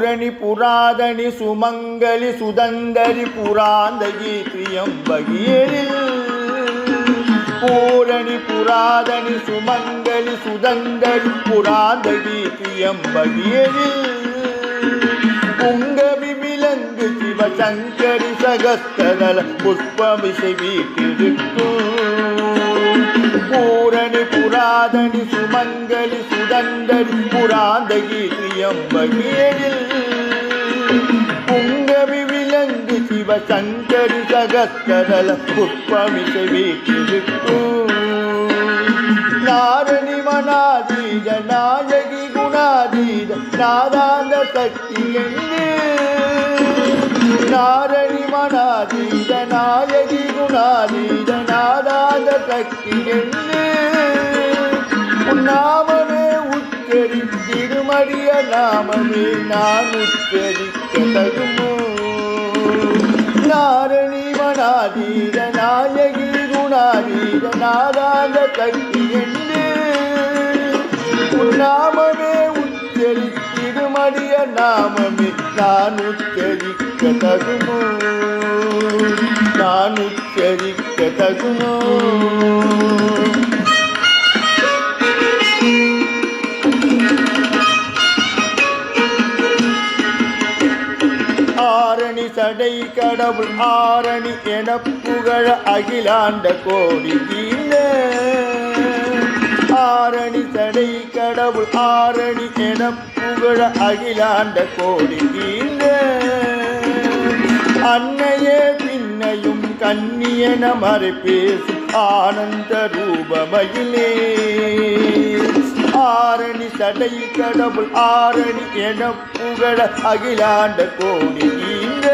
பூரணி புராதனி சுமங்கலி சுதந்தரி புராந்தகி திரியம்பகியலில். பூரணி புராதனி சுமங்கலி சுதந்தரி புராந்தகி திரியம்பகியலில். புங்கவி விலங்கு சிவசங்கரி சகஸ்தரல புஷ்பமிசை வீட்டிருக்கும் பூரணி புராதனி சுமங்கலி சுதந்தரி புராந்தகி திரியம்பகியரில் புங்கவி விலங்கு சிவசங்கரி சகஸ்தரல புஷ்பமிசை வீட்டிருக்கும் நாரணி மனாதீத நாயகி குணாதீத நாதாந்த சக்தி என்று நாரணி மனாதீத நாயகி குணாதீத நாதாந்த சக்தி என்று உன்னாமமே திருமடிய நாமமே நான் உச்சரிக்க தகுமோ நாரணி மனாதீத நாயகி குணாதீத நாதாந்த சக்தி என்று உன்னாமமே திருமடிய நாமமே நான் உச்சரிக்க தகுமோ நான் உச்சரிக்க தகுமோ ஆரணி சடை கடவுள் ஆரணி என புகழ அகிலாண்ட கோடி தீர்ந்த ஆரணி சடை கடவுள் ஆரணி என புகழ அகிலாண்ட கோடி தீர்ந்த என மறை ஆனந்த ரூபமயிலே. ஆரணி சடை கடவுள் ஆரணி என புகழ அகிலாண்ட கோடி நீங்க.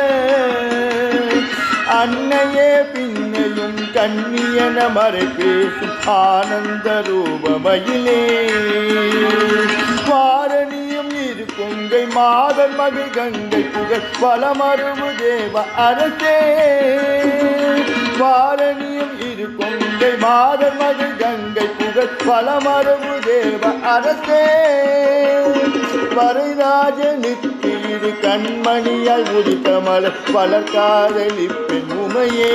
அன்னையே பின்னையும் கண்ணியன மறை பேசும் ஆனந்த ரூபமயிலே. வாரணியும் இரு கொங்கை மாதன் மகிழ் கங்கை புகழ் பலமருவு தேவ அரசே. கொங்கை மகிழ் கங்கை புகழ் வளமருவு தேவ அரசே. வரைராஜ இரு கண்மணியால் உதித்தமல பலர் வளர்காதலி பெண் உமையே.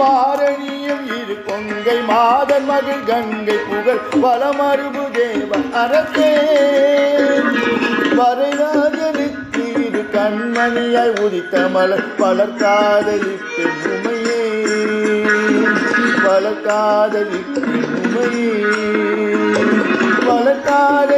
வாரணியும் இரு கொங்கை மாதன் மகிழ் கங்கை புகழ் வளமருவு தேவ அரசே. வரைராஜ இரு கண்மணியால் உதித்தமல பலர் வளர்காதலி பெண் வளர்க்காத வளர்காதலி பெண்